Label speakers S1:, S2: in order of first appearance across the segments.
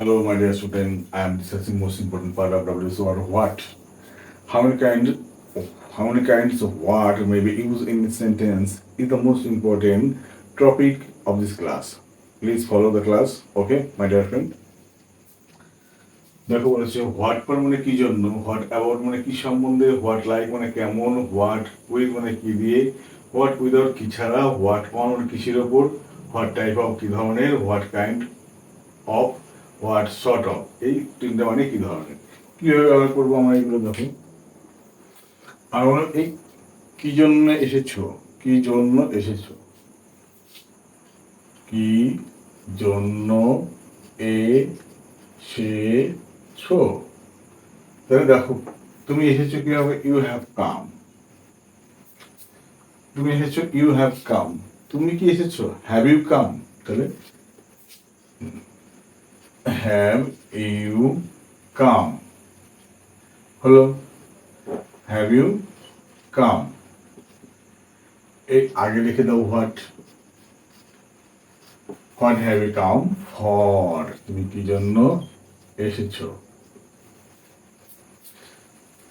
S1: Hello, my dear student. I am discussing most important part of WSO or what. How many kind, how many kinds of what may be used in a sentence is the most important topic of this class. Please follow the class. Okay, my dear friend. দেখো বলেছে what পর মানে কি জন্য what about মানে কি সম্বন্ধে what like মানে কেমন হোয়াট উইথ মানে কি দিয়ে হোয়াট উইদাউট কি ছাড়া হোয়াট অন মানে কিসের ওপর হোয়াট টাইপ অফ কি ধরনের what kind of what sort of এই তিনটা মানে কি ধরনের? কীভাবে ব্যবহার করব আমরা এগুলো দেখো। আর এই কি জন্য এসেছ? কি জন্য এসেছ? কি জন্য এ সে ছো তাহলে দেখো, তুমি এসেছ কি হবে ইউ হ্যাভ কাম তুমি এসেছ ইউ হ্যাভ কাম তুমি কি এসেছ? হ্যাভ ইউ কাম তাহলে হ্যাভ ইউ কাম হলো হ্যাভ ইউ কাম এই আগে লিখে দাও what what have you come for তুমি কি জন্য এসেছ?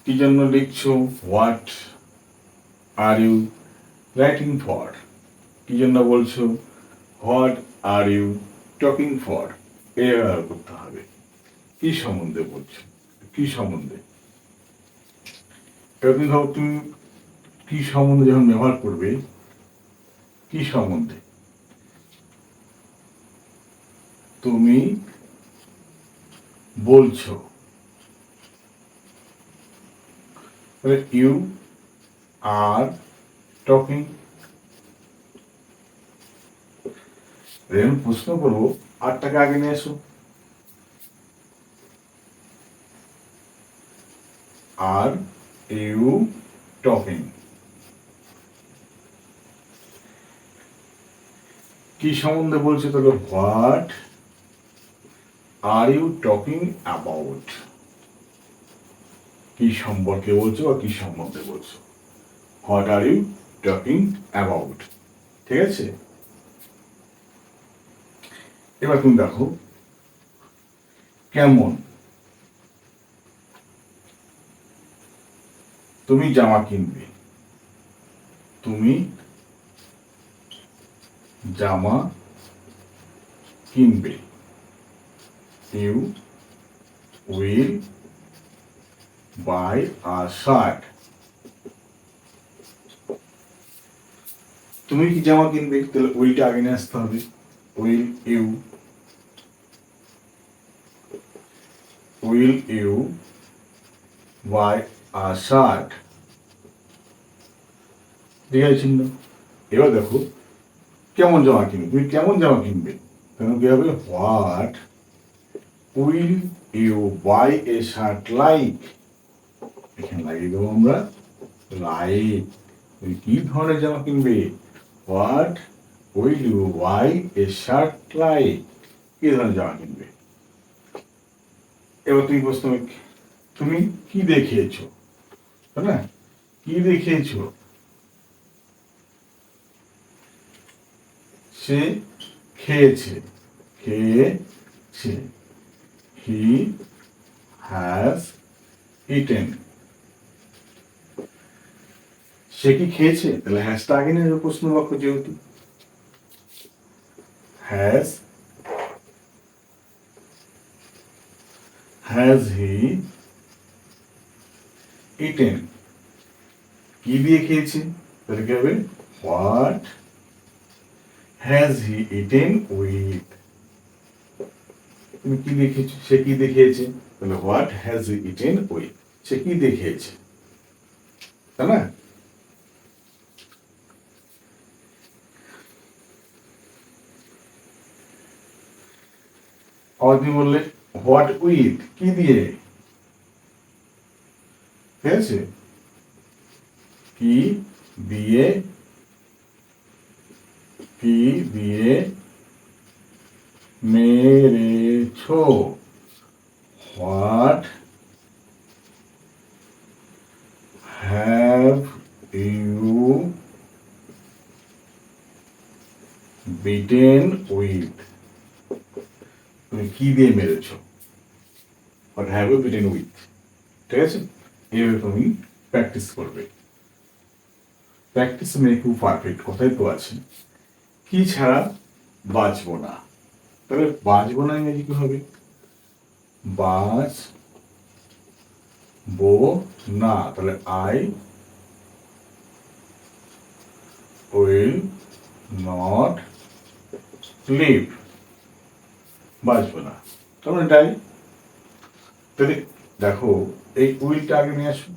S1: কি জন্য লিখছো? What are you writing for কি জন্য বলছো? What are you talking for এ ব্যবহার করতে হবে। কি সম্বন্ধে বলছো কি সম্বন্ধে? এবার তুমি তুমি কি সম্বন্ধে যখন ব্যবহার করবে, কি সম্বন্ধে? তুমি বলছো। ইউ আর টকিং প্রশ্ন করব আটটাকে আগে নিয়ে এসো। Are you talking. কি সম্বন্ধে বলছে তাহলে what are you talking about? কি সম্পর্কে বলছো বা কি সম্বন্ধে বলছো? What are you talking about? ঠিক আছে? এবার তুমি দেখো, কেমন? তুমি জামা কিনবে, তুমি জামা কিনবে। You will buy a shirt তুমি কি জামা কিনবে? তাহলে উইলটা আগে নিয়ে আসতে হবে। Will you will you buy a shirt আছে চিহ্ন এবার দেখো, কেমন জামা কিনবে? তুমি কেমন জামা কিনবে? তখন কি হবে? What will you buy a shirt like এখানে লাগিয়ে দেবো আমরা লাইক তুমি কি ধরনের জামা কিনবে? What will you buy a shirt like কি ধরনের জামা কিনবে? এবার তুমি প্রশ্ন তুমি কি দেখিয়েছো? না কি দেখিয়েছো? সে খেয়েছে। খেয়েছে। হি হ্যাজ ইটেন সে কি খেয়েছে? তাহলে হ্যাজটা আগে নেবে প্রশ্ন বাক্য যেহেতু। হ্যাজ হ্যাজ হি ইটেন কি দিয়ে খেয়েছে? তাহলে কি হবে what has he eaten with তুমি কি দেখেছ সে কি দেখিয়েছে তাহলে what has he eaten with সে কি দেখিয়েছে তাই না? আবার তুমি বললে হোয়াট উইথ কি দিয়ে? ঠিক আছে কি দিয়ে? কি দিয়ে মেরেছো? What have you beaten with? তুমি কি দিয়ে মেরেছো? What have you beaten with ঠিক আছে এইভাবে তুমি প্র্যাকটিস করবে প্র্যাকটিস মেক পারফেক্ট কথাই তো আছে কি ছাড়া বাঁচবো না? তাহলে বাঁচবো না ইংরেজি কি হবে? বাঁচ বো না। তাহলে আই উইল নট লিভ বাঁচবো না। তারপরে ডাই তাহলে দেখো, এই উইলটা আগে নিয়ে আসো।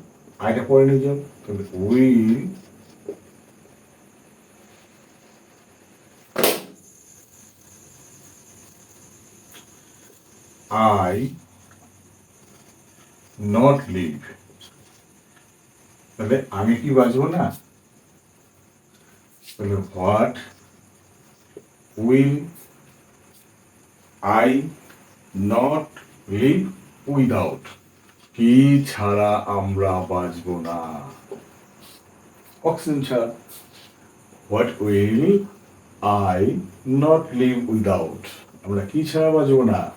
S1: আইটা পরে নিয়ে যাও। তাহলে উইল আই নট লিভ। তাহলে আমি কি বাঁচবো না? তাহলে what will I not live? Without. কি ছাড়া আমরা বাঁচব না? অক্সিজেন ছাড়া। What will I not live without? আমরা কি ছাড়া বাঁচব না?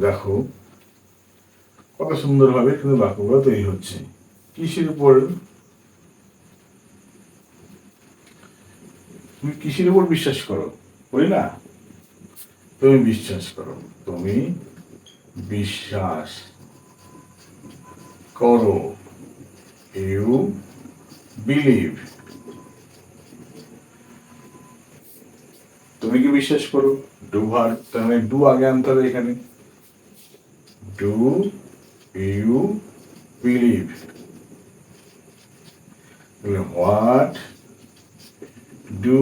S1: দেখো, কত সুন্দরভাবে কিন্তু বাক্যগুলো তৈরি হচ্ছে। কৃষির উপর? তুমি কৃষির উপর বিশ্বাস করো? করি না? তুমি বিশ্বাস করো, তুমি বিশ্বাস করো। ইউ বিলিভ তুমি কি বিশ্বাস করো? ডু ভার তার ডু আগে আনতে হবে এখানে। Do you believe what do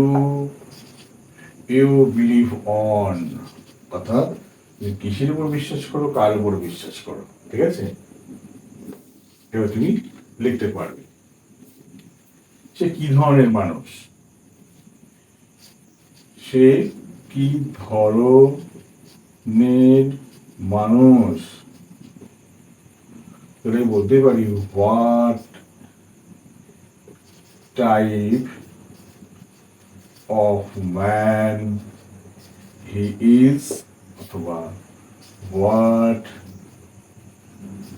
S1: you believe on কিসের উপর বিশ্বাস করো, কার উপর বিশ্বাস করো? ঠিক আছে? এবার তুমি লিখতে পারবে। সে কি ধরনের মানুষ? সে কি ধরনের মানুষ? তাহলে বলতে পারি what type of man he is অথবা what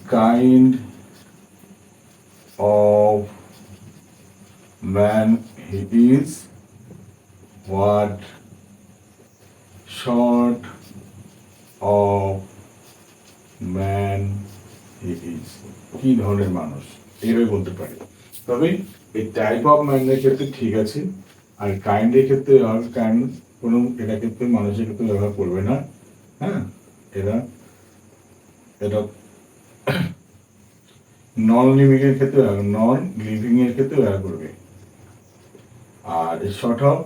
S1: kind of man he is? What sort of man he is? কি ধরনের মানুষ? এইভাবে বলতে পারি। তবে এই টাইপ অফ ম্যানের ক্ষেত্রে ঠিক আছে। আর কাইন্ডের ক্ষেত্রে কাইন্ড কোনো এটা ক্ষেত্রে মানুষের ক্ষেত্রে ব্যবহার করবে না। হ্যাঁ? এরা এটা নন লিভিং এর ক্ষেত্রে নন লিভিং এর ক্ষেত্রে ব্যবহার করবে। আর শর্ট অফ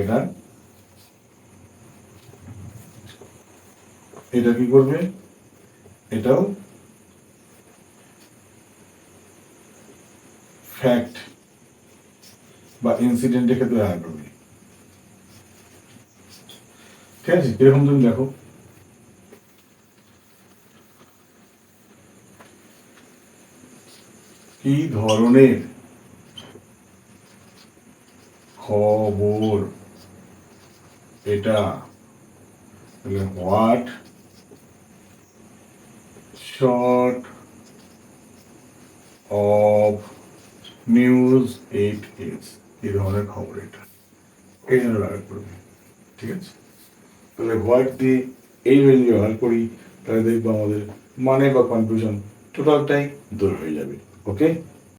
S1: এটা। এটা কি করবে? এটাও ফ্যাক্ট বা ইনসিডেন্টের ক্ষেত্রে ব্যবহার করবে। ঠিক আছে? কীরকম তুমি দেখো। কি ধরনের? খবর? এটা what sort of news it is এই ধরনের খবর এটা? এই জন্য ব্যবহার করবে ঠিক আছে? তাহলে হোয়াট দিয়ে এই ভ্যালু ব্যবহার করি, তাহলে দেখব আমাদের মানে বা কনফিউশন টোটালটাই দূর হয়ে যাবে। okay?